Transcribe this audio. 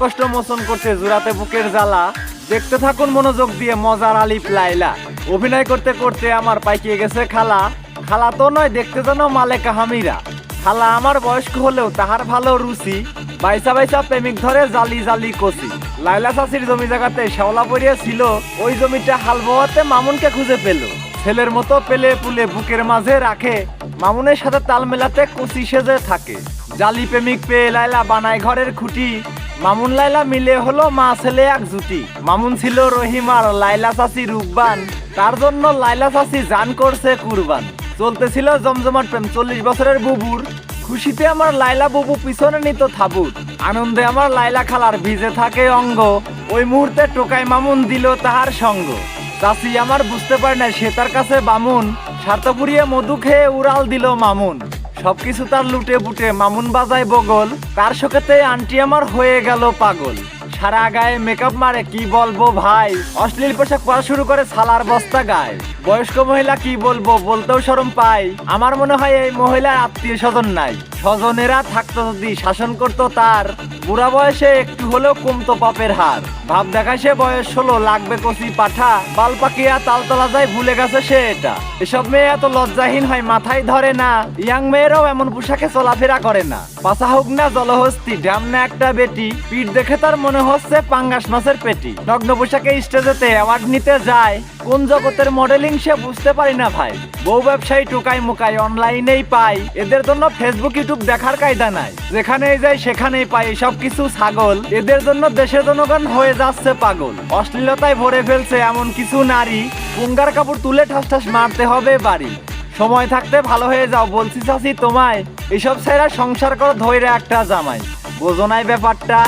কষ্ট মোচন করছে জোড়াতে বুকের জ্বালা। দেখতে থাকুন মনোযোগ দিয়ে মজার আলিফ লাইলা। অভিনয় করতে করতে আমার পাইকিয়ে গেছে খালা। খালা তো নয়, দেখতে যেন মালেকা হামিরা। খালা, আমার বয়স্ক হলেও তাহার ভালো রুচি। বাইসা বাইসা প্রেমিক ধরে জালি জালি কষি লাইলা চাষির জমি জায়গাতে শেওলা পড়িয়ে ছিল ওই জমিটা হাল বোয়াতে মামুনকে খুঁজে পেল। ছেলের মতো পেলে পুলে বুকের মাঝে রাখে। মামুনের সাথে তাল মেলাতে কুচি সেজে থাকে। জালি প্রেমিক পেয়ে লাইলা বানায় ঘরের খুঁটি। মামুন লাইলা মিলে হলো মা ছেলে এক জুটি। মামুন ছিল রহিম আর লাইলা চাষি রূপবান। তার জন্য লাইলা চাষি জান করছে কুরবান। চলতেছিল জমজমাট প্রেম, চল্লিশ বছরের বুবুর। খুশিতে আমার লাইলা বুবু পিছনে নিত থাবুর। আনন্দে আমার লাইলা খালার ভিজে থাকে অঙ্গ। ওই মুহূর্তে টোকাই মামুন দিল তাহার সঙ্গ। চাষি আমার বুঝতে পারে না সে তার কাছে বামুন। স্বার্থ পুড়িয়ে মধু খেয়ে উড়াল দিল মামুন। সবকিছু তার লুটে বুটে, মামুন বাজায় বগল। তার শোকেতে আন্টি আমার হয়ে গেল পাগল। সারা গায়ে মেকআপ মারে, কি বলব ভাই? অশ্লীল পোশাক পরা শুরু করে সালার বস্তা গায়ে। বয়স্ক মহিলা কি বলব, বলতেও শরম পাই। আমার মনে হয় এই মহিলার আত্মীয় স্বজন নাই। স্বজনেরা থাকতো যদি শাসন করতো তার। বুড়া বয়সে একটু হলেও কমতো পাপের হার। ভাব দেখায় সে বয়স হলো লাগবে কচি পাঠা। বাল পাকিয়া তালতলা যায়, ভুলে গেছে সে এটা। এসব মেয়ে এত লজ্জাহীন হয়, মাথায় ধরে না। ইয়াং মেয়েরাও এমন পোশাকে চলাফেরা করে না। পাশা হোক না জলহস্তি, ড্যাম না একটা বেটি। পিঠ দেখে তার মনে হচ্ছে পাঙ্গাস মাছের পেটি। নগ্ন পোশাকে স্টেজেতে অ্যাওয়ার্ড নিতে যায়। কোন জগতের মডেলিং সে বুঝতে পারি না ভাই? বউ ব্যবসায়ী টুকাই মুকাই অনলাইনেই পাই। এদের জন্য ফেসবুক ইউটিউব দেখার কায়দা নাই। যেখানেই যাই, সেখানেই পাই। সব কিছু ছাগল। এদের জন্য দেশের জনগণ হয়ে যাচ্ছে পাগল। অশ্লীলতায় ভরে ফেলছে এমন কিছু নারী। পুঙ্গার কাপড় তুলে ঠাস ঠাস মারতে হবে বাড়ি। সময় থাকতে ভালো হয়ে যাও, বলছি চাচি তোমায়। এসব ছেড়া সংসার করো ধৈর্য একটা জামাই। বোঝো নাই ব্যাপারটা?